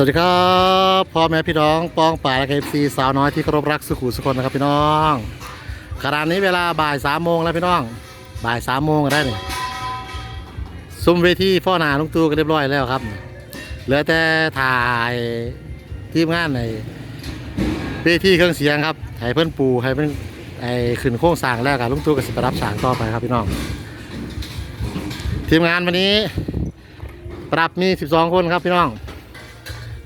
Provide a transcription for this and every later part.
สวัสดีครับพ่อแม่พี่น้องปองป่าและเอฟซีสาวน้อยที่เคารพรักสุขุสุคนนะครับพี่น้องขณะนี้เวลาบ่ายสามโมงแล้วพี่น้องบ่ายสามโมงได้เนี่ยซุ้มเวทีพ่อหนาลุงตู่ก็เรียบร้อยแล้วครับเหลือแต่ถ่ายทีมงานในเวทีเครื่องเสียงครับให้เพื่อนปูให้เพื่อนไอ้ขึ้นโค้งสางแล้วกับลุงตู่ก็สิไปรับสางต่อไปครับพี่น้อง ทีมงานวันนี้ปรับมี 12 คนครับพี่น้อง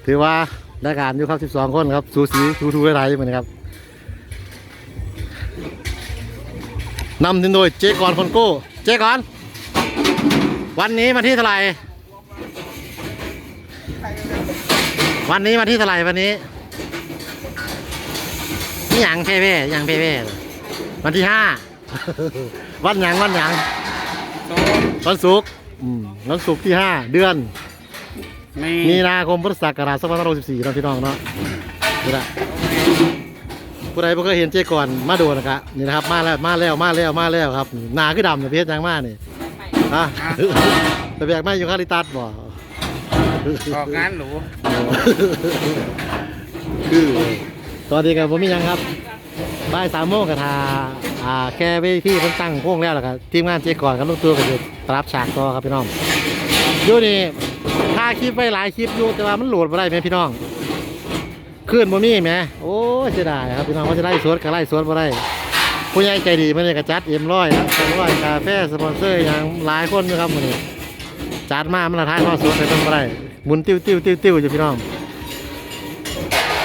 ถือว่าได้การอยู่ครับ 12 คนครับ สูสีทูทูไรเหมือนครับนำทีมโดยเจกอนคนโก้ เจกอน วันนี้มาที่เท่าไหร่ วันนี้มาที่เท่าไหร่วันนี้นี่หยังเพเว่หยังเพเว่วันที่ห้า วันหยังวันหยังวันศุกร์อืมวันศุกร์ที่ห้าเดือน มีมีนาคมพุทธศักราช2564นะพี่น้องเนาะนี่แหละผู้ใดบ่เคยเห็นเจ๊ก่อนมาดูนะครับนี่นะครับ มาแล้วมาแล้วมาแล้วมาแล้วครับหนาคือดำเนี่ยเพชรยังมานี่ฮะแต่แบกไม่อยู่คาริตัสบ่ออกงานหรูคือตอนนี้ก็บ่มีหยังครับบ่ายสามโมงก็ทาอ่าแค่เวทีเพิ่นตั้งโพงแล้วแล้วก็ทีมงานเจ๊ก่อนกับลูกตัวก็จะรับฉากต่อครับพี่น้องอยู่นี่ถ่าย คลิปไว้หลายคลิปอยู่แต่ว่ามันโหลดบ่ได้แม่พี่น้องขึ้นบ่มีแหมโอ้เสียดายครับพี่น้องว่าจะไล่สวนก็ไล่สวนบ่ได้ผู้ใหญ่ใจดีมันนี่ยก็จัดเอ็มร้อยนะเอ็มร้อยกาแฟสปอนเซอร์อย่างหลายคนอยู่ครับมื้อนี้จัดมามันละท้ายทอดสวนไปเพิ่นบ่ได้หมุนติ้วติ้วติ้วติ้วอยู่พี่น้อง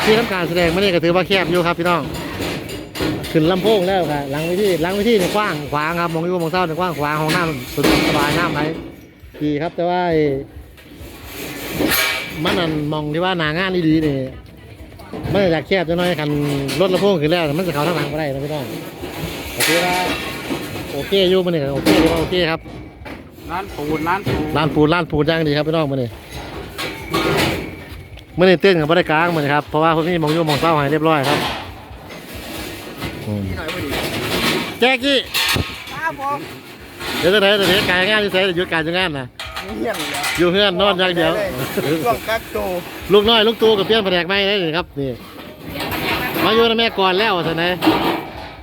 ที่ทำการแสดงมื้อนี้ก็ถือว่าแคบอยู่ครับพี่น้องขึ้นลำโพงแล้วครับหลังวิธีหลังวิธีนี่กว้างขวางครับมองอยู่มองเศร้านี่กว้างขวางห้องน้ำสะดวกสบายน้ำไหลดีครับแต่ว่า มันนั่นมองที่ว่าหนางานดีๆนี่มันอยากแคบจะน้อยคันรถลำโพงขึ้นแล้ว มันจะเข้าทางหลังก็ได้นะพี่น้องโอเคว่าโอเคอยู่มันนี่ก็โอเคดีว่าโอเคครับร้านปูนร้านปูนร้านปูนร้านปูนย่างดีครับพี่น้องมันนี่มันนี่เต้นกับบริกลางมันนี่ครับ เพราะว่าคนนี้มองอยู่มองเศร้าให้เรียบร้อยครับอืมหน่อยพอดีแจ๊กกี้ครับผมเดี๋ยวจะไหนเดี๋ยวการงานที่ใส่หยุดการจังงานนะ เฮี้ยนเลยอยู่เพื่อนนอนอย่างเดียว ช่วงกักโตลูกน้อยลูกตูกับเปี้ยนแผนกไม่ได้เลยครับนี่มาอยู่ในแม่ก่อนแล้วท่านไหน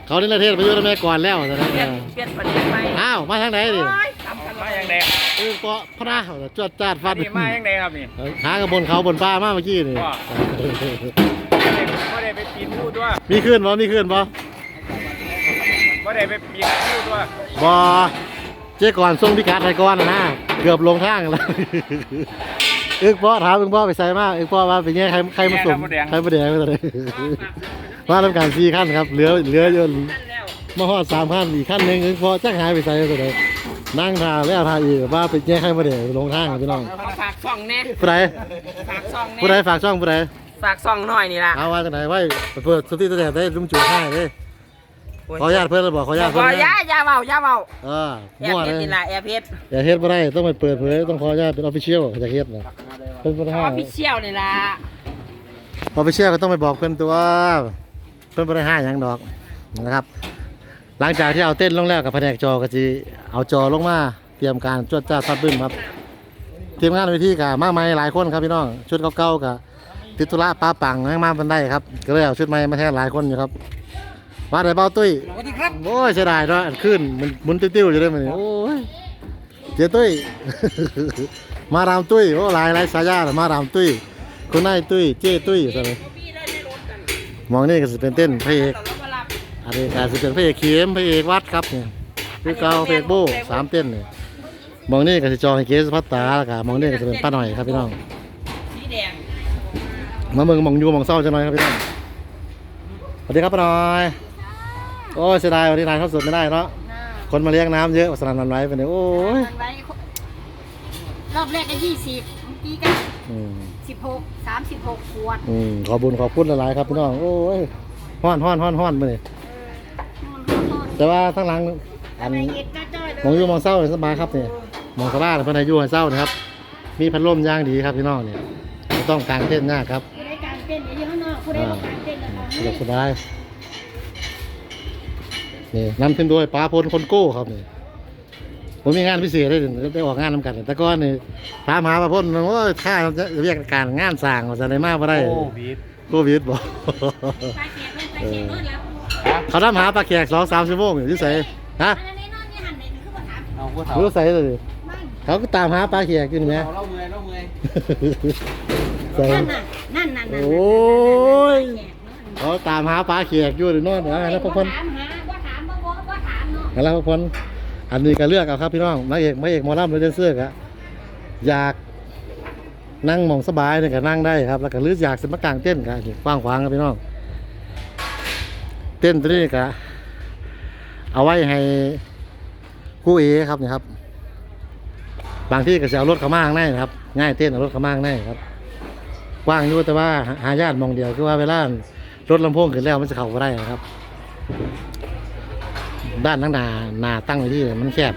เขาในประเทศมาอยู่ในแม่ก่อนแล้วท่านไหนเปลี่ยนเปลี่ยนประเด็นใหม่อ้าวมาทางไหนดิทำกันมาอย่างแดงเออเปาะพระจวดจาดฟันนี่มาอย่างแดงครับนี่หากระบนเขาบนป้ามาเมื่อกี้นี่ไม่ได้ไปปีนผู้ด้วยมีขึ้นบ่มีขึ้นบ่ไม่ได้ไปปีนผู้ด้วยบ่เจ๊ก่อนส่งพิกัดให้ก่อนนะนะเกือบลงทางแล้วอึกพ่อถามอึกพ่อไปใส่มากอึกพ่อว่าเป็นไงใครใครมาส่งใครมาแดงมาเลยมาทำการสี่ขั้นครับเหลือเหลืออยนนั่นแล้วมาฮอดสามขั้นอีกขั้นหนึ่งพอจักหายไปใส่ตัวใดนั่งทาแล้วทาอีกว่าไปแก้ไขมาเดี๋ยวลงทางครับพี่น้องฝากซองแน่ผู้ใดฝากซองแน่ผู้ใดฝากช่องผู้ใดฝากซองหน่อยนี่ล่ะเอาว่าจังไหนไว้ไปเปิดสติตัวแดดได้ลุงจูให้เลย ขออนุญาตเพื่อนแล้วบอกขออนุญาตบเพื่ออนย่านะอย่าเบาอย่าเบาเออแอมั่วบเลเฮ็ดยนี่ล่ะแอบเฮ็ดอย่าเฮ็ดบ่ได้ต้องไปเปิดเผยต้องขออนุญาตเป็นออฟฟิเชียลอยากเฮ็ดนะเป็นปัญอหาอฟฟิเชียลนี่ล่ะออฟฟิเชียลก็ต้องไปบอกเพิ่นตัวเพิ่นบ่ได้ห้าหยังดอกนะครับ หลังจากที่เอาเต้นลงแล้วกับแผนกจอก็สิเอาจอลงมาเตรียมการจวดจ้าซัดบึ้มครับทีมงานเวทีกับมากมายหลายคนครับพี่น้องชุดเก่าๆกับติดธุระป้าปังให้มาบันไดครับก็เลยเอาชุดใหม่มาแทนหลายคนอยู่ครับ ว่าแต่เบาตุ้ยสวัสดีครับโอ้ยเสียดายเนาะอันขึ้นมันหมุนติ้วๆอยู่ด้วยมันนี่โอ้ยเจ้ตุ้ย มารามตุ้ยโอ้หลายหลายสายาน่ะมารามตุ้ยคุณนายตุ้ยเจ้ตุ้ยใช่ไหมมองนี่ก็จะเป็นเต้นพระเอกอันนี้ก็จะเป็นพระเอกเข็มพระเอกวัดครับเนี่ยคือเก่าพระเอกโบ้สามเต้นเนี่ยมองนี่ก็จะจองให้เกสพัตตาแล้วก็มองนี่ก็จะเป็นป้าหน่อยครับพี่น้องสีแดงมาเมืองมองยูมองเศร้าจะหน่อยครับพี่น้องสวัสดีครับป้าหน่อย โอ้ยเสียดายวันนี้ทานข้าวสดไม่ได้เนาะคนมาเลี้ยงน้ำเยอะสนั่นหวันไหวไปเนี่ยโอ้ยไว้รอบแรกก็ยี่สิบเมื่อกี้ก็อืมสิบหกสามสิบหกขวดอืมขอบุญขอบคุณหลายๆครับพี่น้องโอ้ยฮ้อนฮ้อนฮ้อนฮ้อนมาเลยแต่ว่าทั้งหลังอัน อะไรเอ็ดก็จ้อยเลยมองยูมองเศร้าเนี่ยสบายครับเนี่ยมองสบายเพื่อนอายุให้เศร้านะครับ มีพัดลมย่างดีครับพี่น้องเนี่ยไม่ต้องกางเต้นท์ยากครับผู้ใดการเต้นเดี๋ยวอยู่ข้างนอกผู้ใดต้องการเต้นนะคะสะดวกสบาย นี่นำขึ้นโดยป้าพลคนโก้ครับนี่ผมมีงานพิเศษได้ได้ออกงานนำกันแต่ก่อนนี่ถามหาประพ่นว่าค่าจะเรียกการงานสร้างว่าจะได้มากบ่ได้โอ้บีดโควิดบ่ปลาแขกเลยปลาแขกเบิดแล้วเขาทำหาปลาแขกสองสามชั่วโมงอยู่ที่ไสฮะอันนี้นอนนี่หันเลยคือบ่ถามเอาพวกอเขายู่ไสเลยมันเขาก็ตามหาปลาแขกอยู่นี่แหมเราเมื่อยเราเมื่อยใส่นั่นน่ะนั่นน่ะนั่นโอ้ยแขกเนาะเขาตามหาปลาแขกอยู่นี่นอนเดี๋ยวให้แล้วพวกเพิ่นถามหาบ่ถามบ่บ่บ่ ถามเนาะให้แล้วพวกเพิ่นอันนี้ก็เลือกเอาครับพี่น้องนางเอกนางเอกมอลำเลยเดนเซอร์ก็อยากนั่งมองสบายเนี่ยก็นั่งได้ครับ แล้วก็หรืออยากสิมากลางเต้นกันกว้างขวางครับพี่น้องเต้นตัวนี้ก็เอาไว้ให้คู่เอครับนี่ครับ บางที่ก็จะเอารถเขามาข้างในนะครับ ง่ายเต้นเอารถเขามาข้างในครับกว้างอยู่แต่ว่าหาหาญาติมองเดียวคือว่าเวลารถลำโพงขึ้นแล้วมันจะเข้าไปได้นะครับ ด้านทั้งนานาตั้งที่มันแคบ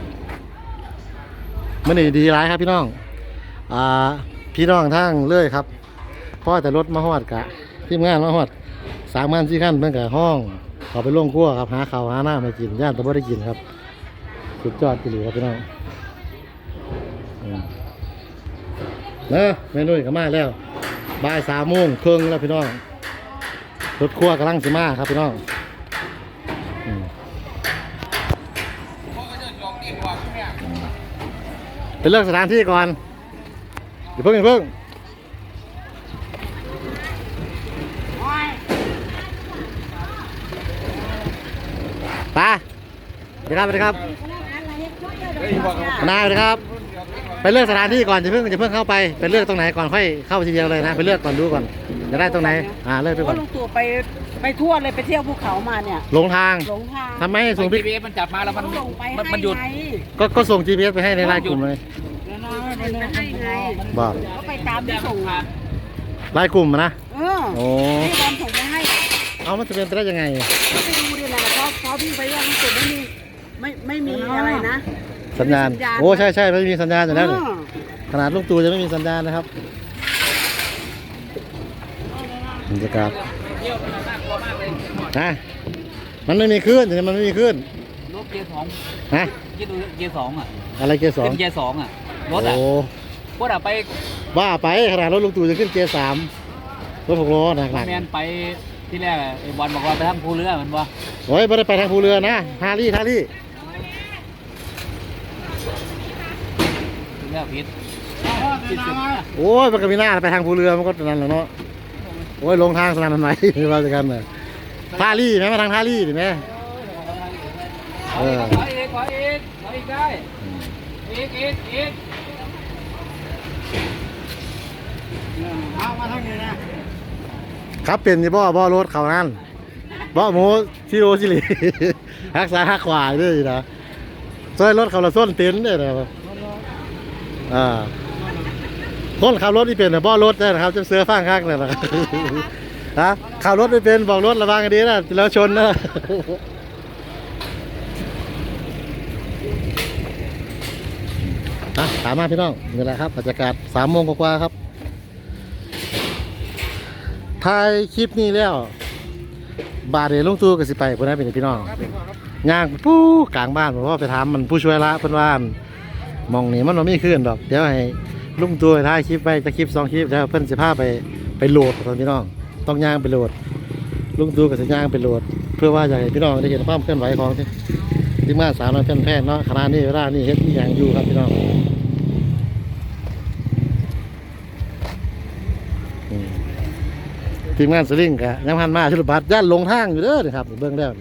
มันนี่ดีร้ายครับพี่น้องอ่าพี่น้องทั้งเลื่อยครับพ่อแต่รถมาฮอดกะทีมงานมาฮอดสามงานสี่ขั้นเพิ่อนกะห้องเขาไปลงครัวครับหาข้าวหาหน้ำมากินย่านตะบ่ได้กินครับ สุดยอดจริงครับพี่น้องเนอะเมนูก็มาแล้วบ่ายสามโมงครึ่งแล้วพี่น้องรถครัวกำลังสิมาครับพี่น้อง ไปเลือกสถานที่ก่อนอย่าเพิ่งอย่าเพิ่งไปสวัสดีครับสวัสดีครับนายเลยครับ ไปเลือกสถานที่ก่อนจะเพิ่งจะเพิ่งเข้าไป ไปเลือกตรงไหนก่อนค่อยเข้าทีเดียวเลยนะ ไปเลือกก่อนดูก่อน จะได้ตรงไหน อ่าเลือกไปก่ก็อนลุงตู่ไปไปทั่วเลยไปเที่ยวภูเขามาเนี่ยหลงทางหลงทางทำไมให้ส่งพี่พีมันจับมาแล้วมันเขาลงไปมันให้มันหยุดไงก็ก็ส่ง GPS ไปให้ในไลน์กลุ่มเลยไปให้ไงบอกเขาไปตามที่ส่งอะไลน์กลุ่มอะนะเออโอ้ที่บอลส่งไปให้เอามันจะเป็นไปได้ยังไงไปดูดินะเพราะเพราะพี่ไปว่าลุงตู่ไม่มีไม่ไม่มีอะไรนะสัญญาณไม่มีสัญญาณโอ้ใช่ใช่ไม่มีสัญญาณอยู่แล้วเอนี่อขนาดลูกตูจะไม่มีสัญญาณนะครับ บรรยากาศนะมันไม่มีคลื่นแต่มันไม่มีคลื่นรถเกียร์สองนะยี่ดูเกียร์สองอะอะไรเกียร์สองเป็นเกียร์สองอะรถอะโอ้พวกอะไปว่าไปขนาดรถลุงตู่จะขึ้นเกียร์สามรถหกล้อหนักแมนไปที่แรกอะไอ้บอลบอกว่าไปทางภูเรือเหมือนว่าๆโอ้ยไม่ได้ไปทางภูเรือนะฮารี่ฮารี่ที่แรกผิดโอ้ยมันก็มีหน้าไปทางภูเรือมันก็นั่นแหละเนาะ โอ้ยลงทางสนามมันไหนว่าจะกันเลยท่ารี่ไหมมาทางท่ารี่ดิไหมเออขออีกขออีกขออีกได้อีกอีกอีกมาทางนี้นะครับเป็นที่บ่อบ่อรถเขานั่นบ่อหมูชิโรชิลีฮักซ้ายฮักขวาด้วยนะซอยรถเขาละส้นเต็นท์ด้วยนะครับอ่า คนขับรถที่เป็นน่ะบ่อรถได้นะครับจะเสือฟ้างคักเลยนะครับฮะขับรถไม่เป็นบอกรถระวังกันดีนะแล้วชนนะอะถามมาพี่น้องนี่แหละครับบรรยากาศสามโมงกว่าๆครับถ่ายคลิปนี้แล้ว บาทเดี๋ยวลงตู้กับสิไปคนนั้นเป็นพี่น้องย่างปู้กลางบ้านผมว่าไปถามมันผู้ช่วยละเพิ่นว่าหมองนี้มันบ่มีขึ้นดอก เดี๋ยวให้ ลุงตู้ถ่ายคลิปไปจะคลิปสองคลิปแล้วเพิ่นสิพาไปไปโหลดตอนพี่น้อง ต้องย่างไปโหลด ลุงตู้กับสิย่างไปโหลด เพื่อว่าอยากให้พี่น้องได้เห็นความเคลื่อนไหวของที่มงานสาวน้อยเพื่อนแพทย์เนาะขณะนี้เวลานี้เฮ็ดอีหยังอยู่ครับพี่น้องทีมงานสลิงกะยังพันมาชุดบัตรย่านลงทางอยู่เด้อนี่ครับเบื้องแล้ว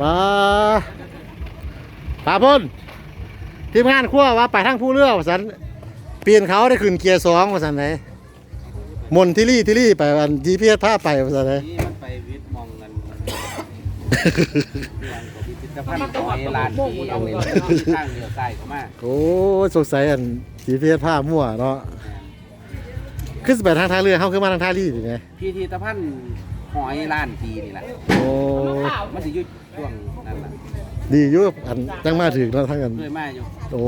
ปลาปลาพ่นทีมงานขั้วว่าไปทางผู้เรือสัน เปลี่ยนเขาได้ขึ้นเกียร์สองว่าสันไหนมนทิลี่ทิลี่ไปวันจีพีเอสพาไปว่าสันไหนนี่มันไปวิทย์มองกันพิพิธภัณฑ์หอยลานที่เอาเลยข้างเดียวใส่เข้ามาโอ้ยสงสัยอันจีพีเอสพามั่วเนาะขึ้นไปทางท่าเรือเข้าขึ้นมาทางท่าลี่ดิไงพิพิธภัณฑ์หอยลานทีนี่แหละโอ้มันจะอยู่ช่วงนั้นแหละดีอยู่อันจังมาถึงแล้วทั้งกันเคยมาอยู่โอ้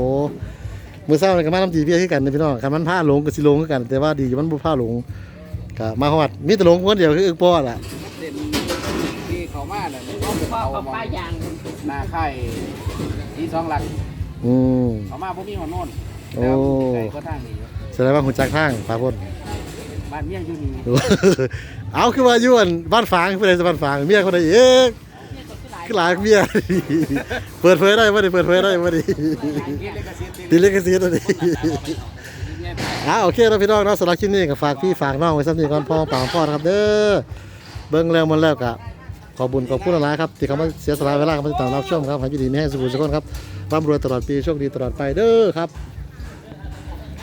มือเศร้าเลยกับมาน้ำจีเพียคือกันนะพี่น้องคันมันผ้าหลงกับสิหลงคือกัน แต่ว่าดีอยู่มันบ่ผ้าหลงก็มาฮอดมีแต่หลงคนเดียวคืออึกป้อล่ะเส้นที่เขามาเนี่ยมันเอาไปพ่อเอากับมองป้ายางหน้าค่ายที่สองหลักอืมเขามาผมมีหัวโน่นโอ้ไก่ก็ทางนี้อยู่แสดงว่าหุ่นจักทางปลาพ่นบ้านเมียอยู่นี่เอาคือว่าอยู่อันบ้านฝางผู้ใดจะบ้านฝางเมียคนใดเอง คือหลายเมียเปิดเผยได้บ่ได้เปิดเผยได้บ่ได้กินเลยกระเสียติติดลิขสิทธิ์อันนี้อ่าโอเคนะพี่น้องเนาะสำหรับคลิปนี้ก็ฝากพี่ฝากน้องไว้สักนิดก่อนพ่อปากพ่อนะครับเด้อเบิ่งแล้วมันแล้วก็ขอบุญขอบคุณหลายครับที่เขามาเสียสละเวลาเขามาติดตามรับชมครับให้อยู่ดีมีให้สุขสุขคนครับร่ำรวยตลอดปีโชคดีตลอดไปเด้อครับ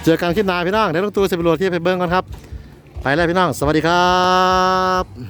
เจอกันคลิปหน้าพี่น้องเดี๋ยวต้องตัวสิบโลที่ไปเบิ่งก่อนครับ ไปแล้วพี่น้อง สวัสดีครับ